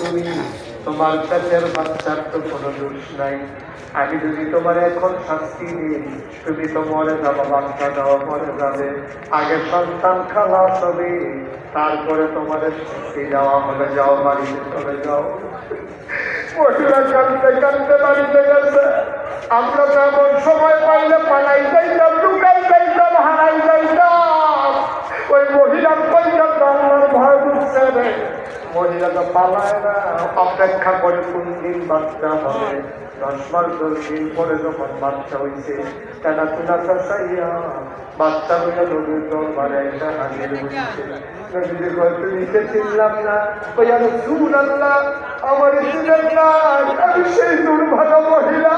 তুমি, তোমার কাছের বাচ্চার তো কোনো দোষ নাই। আমি যদি তোমার এখন শাস্তি দিই, তুমি তো মরে যাব, বাচ্চা দেওয়া মরে যাবে। আগে সন্তান খালাস হবে তারপরে তোমার শাস্তি দেওয়া হবে, যাও বাড়িতে চলে যাও। মহিলা কান্দতে কান্দতে বাড়িতে গেছে। আমরা তো এমন সময় পাইলে পালাই যাইতাম, লুকাই যাইতাম, হারাই যাইতাম। ওই মহিলার পর্যন্ত রে মহিলা তো পালায় না। অপেক্ষা করে কোন দিন বাচ্চা হবে। দশ মাস দশ দিন পরে যখন বাচ্চা হয়েছে তেনা তুলা চাইয়া। বাচ্চা হইয়া নদীর দরবারে একটা হাজির হয়েছে চিনলাম না। আমার দুর্ভাগা মহিলা।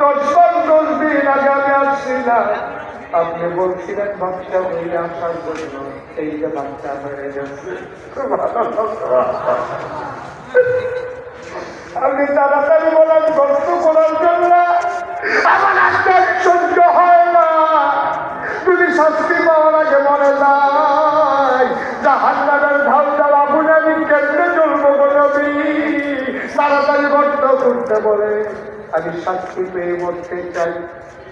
দশ দশ দিন আগে আমি আসছি না আপনি বলছিলেন, বাচ্চা হয়ে আসার জন্য এই যে বাচ্চা হয়ে গেছে। আপনি তাড়াতাড়ি বলেন কষ্ট করার জন্য আমার আত্মার সহ্য হয় না। যদি শাস্তি পাওয়ার আগে মনে যায়, জাহান্নামের ঢাল আপনি আমি কেন্দ্রে চলবো নবী? তাড়াতাড়ি বন্ধ করতে বলে আমি শাস্তি পেয়ে মরতে চাই।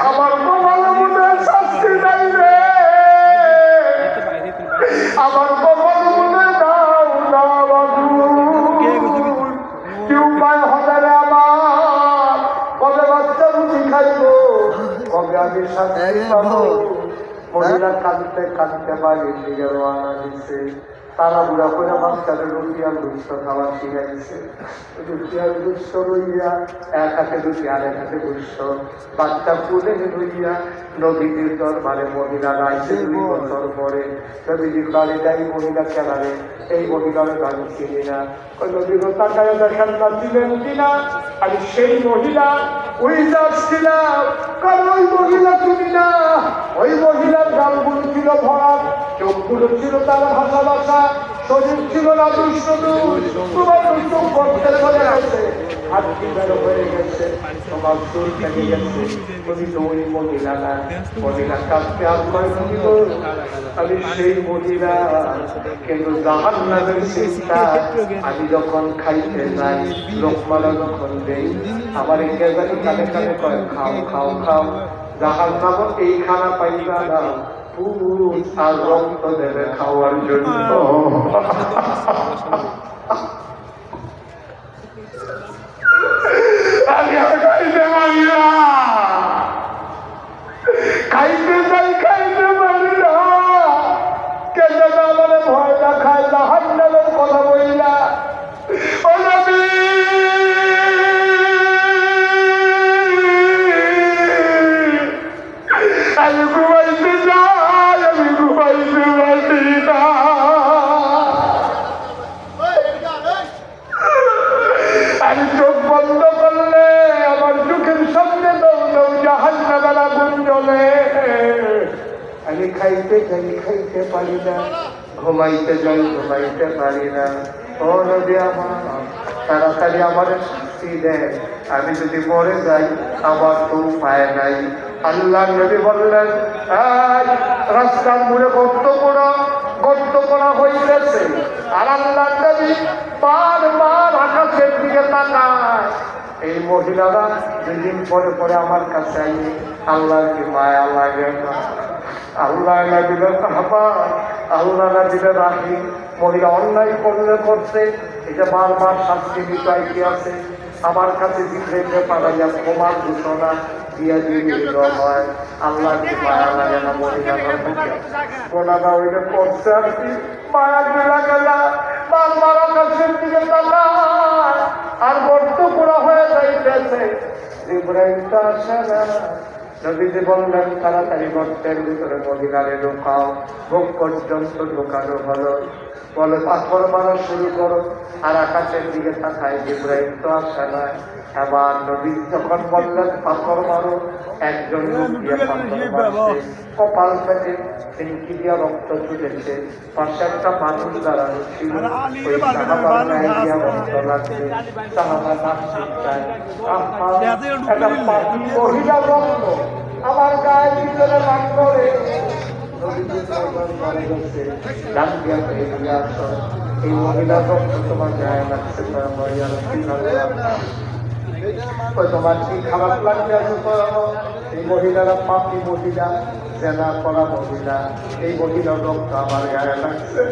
আমার কপালে মনে হয় শাস্তি নাই রে। আমার কপালে মনে দাও দাও বাবু কি উপায় হবে রে আমার। কবে বাচ্চা রুটি খাইবো? কবে আমি শাস্তি পাবো? মহিলা কাঁদতে কাঁদতে বাড়ির দিকে রওনা দিচ্ছে তারা বুড়া করে বাচ্চাদের রুটি আর দুষ্ট খাওয়া শিখাইছে রুটি আর দুষ্ট রইয়া এক হাতে রুটি আর এক হাতে দুষ্ট বাচ্চা পুলে রইয়া নদীদের দরবারে মহিলা রাইছে দুই বছর পরে। নদীজির বাড়ি যাই মহিলা খেলারে, এই মহিলার আমি চিনি না। ওই নদীর তাকায় দেখেন না ছিলেন কিনা আমি সেই মহিলা, ওই যাচ্ছিলাম কারণ ওই মহিলা তুমি না। ওই মহিলার গালগুলো ছিল ভরা চোখগুলো ছিল তার ভাষা ভাষা শরীর ছিল না তোমার করতে চলে আমি যখন খাইতে যাই লোকমালা যখন দেই, আমার এই জায়গায় কানে কানে কয়, খাও খাও খাও জাহান নাম এই খানা পাইবা না। পুরুষ আর রক্ত দেবে খাওয়ার জন্য। আমি খাইতে যাই খাইতে পারি না। ঘুমাইতে যাই ঘুমাইতে পারি না। ও নদী আমার তাড়াতাড়ি আমার শাস্তি দেয় আমি যদি মরে যাই আমার তো উপায় নাই। আল্লাহ নবী বললেন "এই, রাস্তার মুড়ে গর্ত করা গর্ত করা হইতেছে। আর আল্লাহ নবী বারবার আকাশের দিকে তাকায়। এই মহিলারা দুদিন পরে পরে আমার কাছে আল্লাহর কি মায়া লাগে না? আল্লাহ না দিলে কাহাবা আল্লাহ না দিলে রাখি মহিলা অন্যায় করলে করছে। এটা বারবার শাস্তি দিতে আইতে আছে। আমার কাছে জিজ্ঞেসে পাঠাইয়া ক্ষমার ঘোষণা দিয়া দিয়ে হয়। আল্লাহ কি লাগে না ওইটা আর কি? কি বারবার আর গর্ত পুরা হয়ে যাইতেছে। নবীজি বললেন তাড়াতাড়ি গর্তের ভিতরে মহিলারে ঢোকাও। মুখ পর্যন্ত ঢোকানো হলো। বলে পাথর মারা শুরু করো। আর আকাশের দিকে তাকায় ইব্রাহিম তো আসে না এবার নবী যখন বললেন পাথর মারো একজন লোক দিয়ে পাথর মারছে। কপাল ফিনকি দিয়া রক্ত ছুটেছে। পাশে একটা মানুষ দাঁড়ানো ছিল ওই সাহাবার গায়ে দিয়া রক্ত লাগছে। সাহাবা নাক ছিটকায় আহা, একটা মহিলা রক্ত আমার গায়ে ভিতরে এই মহিলা তোমার গায়ে লাগছে তোমার কি খারাপ লাগছে এই মহিলারা পাপি মহিলা জেনা করা মহিলা এই মহিলার রক্ত আমার গায়ে লাগছে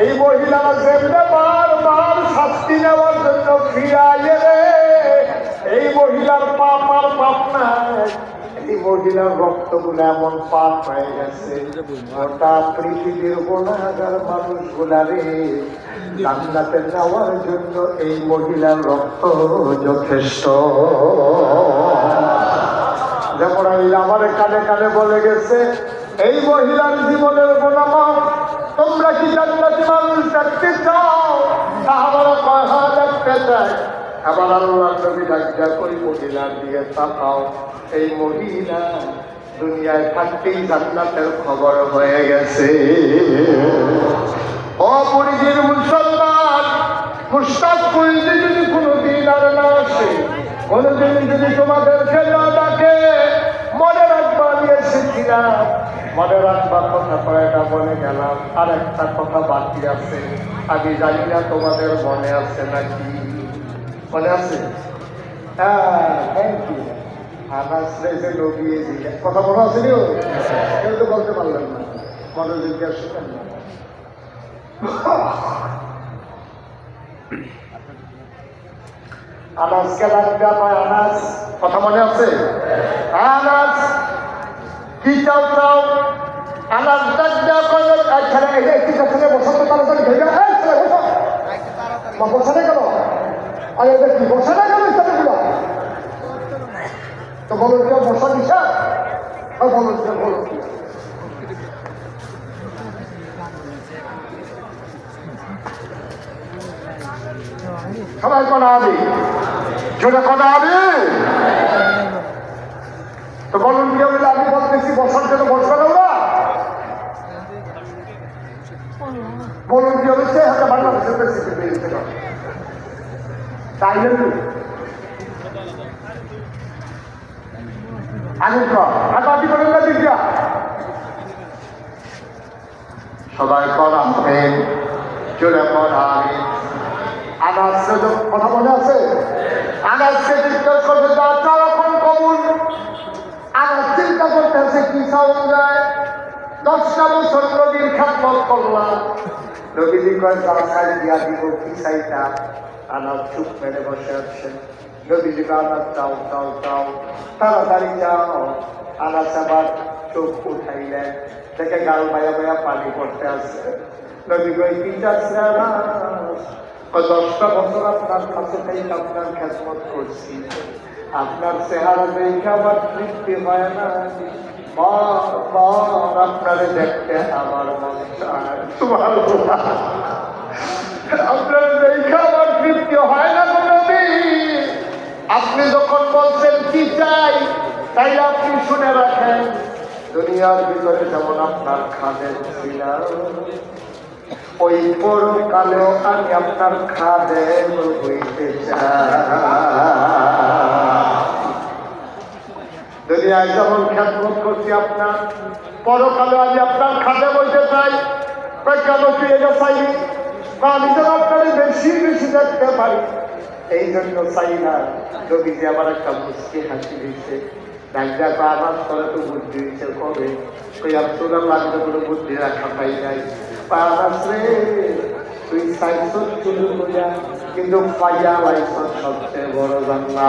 এই মহিলারা মহিলার রক্তগুলো এমন পাপ হয়ে গেছে। গোটা পৃথিবীর গুণাগার মানুষগুলা রে, জান্নাতে যাওয়ার জন্য এই মহিলার রক্ত যথেষ্ট। যেমন আমি আমার কানে কানে বলে গেছে, এই মহিলার জীবনের গুণামাপ তোমরা কি জান্নাতি মানুষ দেখতে চাও? সাহাবারা কয় দেখতে আবার আল্লাহ নবী ডাক্তার ওই মহিলার দিকে তাকাও এই মহিলা দুনিয়ায় থাকতেই জান্নাতের খবর হয়ে গেছে অপরিচিত মুসলমান মুস্তাক করলে যদি কোনোদিন আর না আসে কোনোদিন যদি তোমাদেরকে না ডাকে মনে রাখবা আমি এসেছিলাম মনে রাখবা কথা কয়েকটা বলে গেলাম আর একটা কথা বাকি আছে আমি জানি না তোমাদের মনে আছে নাকি? মনে আছে হ্যাঁ থ্যাংক কথা মনে আছে তো বলতে না মনে কথা মনে আছে কি চাও চাও আনাস ডাক দেওয়া করলেন ছেলে এই একটি ছেলে বসন্ত তাড়াতাড়ি ভেবে আর এদের কি বসানে গেল ছেলেগুলো তো বলো কেউ বসা দিশা বলো বলো সবাই কনা হবে জোরে কনা হবে তো বলুন কি বলতেছি বসার করেন না দিদিয়া সবাই আনাজকে তো কথা মনে আছে? এখন চিন্তা করতে আছে কি চাওয়া যায় দশটা বছর নবীর খাতমত করলাম। নবীজি দিয়া দিব কি চুপ আছে তাড়াতাড়ি যাও। আনাজ আবার চোখ উঠাইলেন। দেখে গাল বায়া বায়া পানি পড়তে আছে। নবী কয় কি দশটা বছর আপনার কাছে থেকে আপনার খেসমত করছি। আপনার চেহারা দেখে আমার তৃপ্তি হয় না। বারবার আপনারে দেখতে আমার মন চায়। আপনার দেখে আমার তৃপ্তি হয় না কোনদিন আপনি যখন বলছেন, কি চাই? তাই আপনি শুনে রাখেন, দুনিয়ার ভিতরে যেমন আপনার খাদের ছিলাম, ওই পরকালেও আমি আপনার খাদে হইতে চাই। দুনিয়ায় যেমন খ্যাতমত করছি আপনার, পরকালে আমি আপনার খাদে বইতে চাই। কেন এটা চাইনি আমি যেন আপনার বেশি বেশি দেখতে পারি। এই জন্য চাই না, যদি যে আমার একটা মুস্কি হাসি দিচ্ছে। ডাক্তার বা করে তো বুদ্ধি দিচ্ছে, কবে? ওই আপনার কোনো বুদ্ধি রাখা পাই নাই। বা আমার তুই সাইন্স শুরু করিয়া কিন্তু পাইয়া লাইসন সবচেয়ে বড় তুই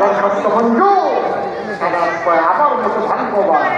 আমার আমার মতো ভাগ্যবান।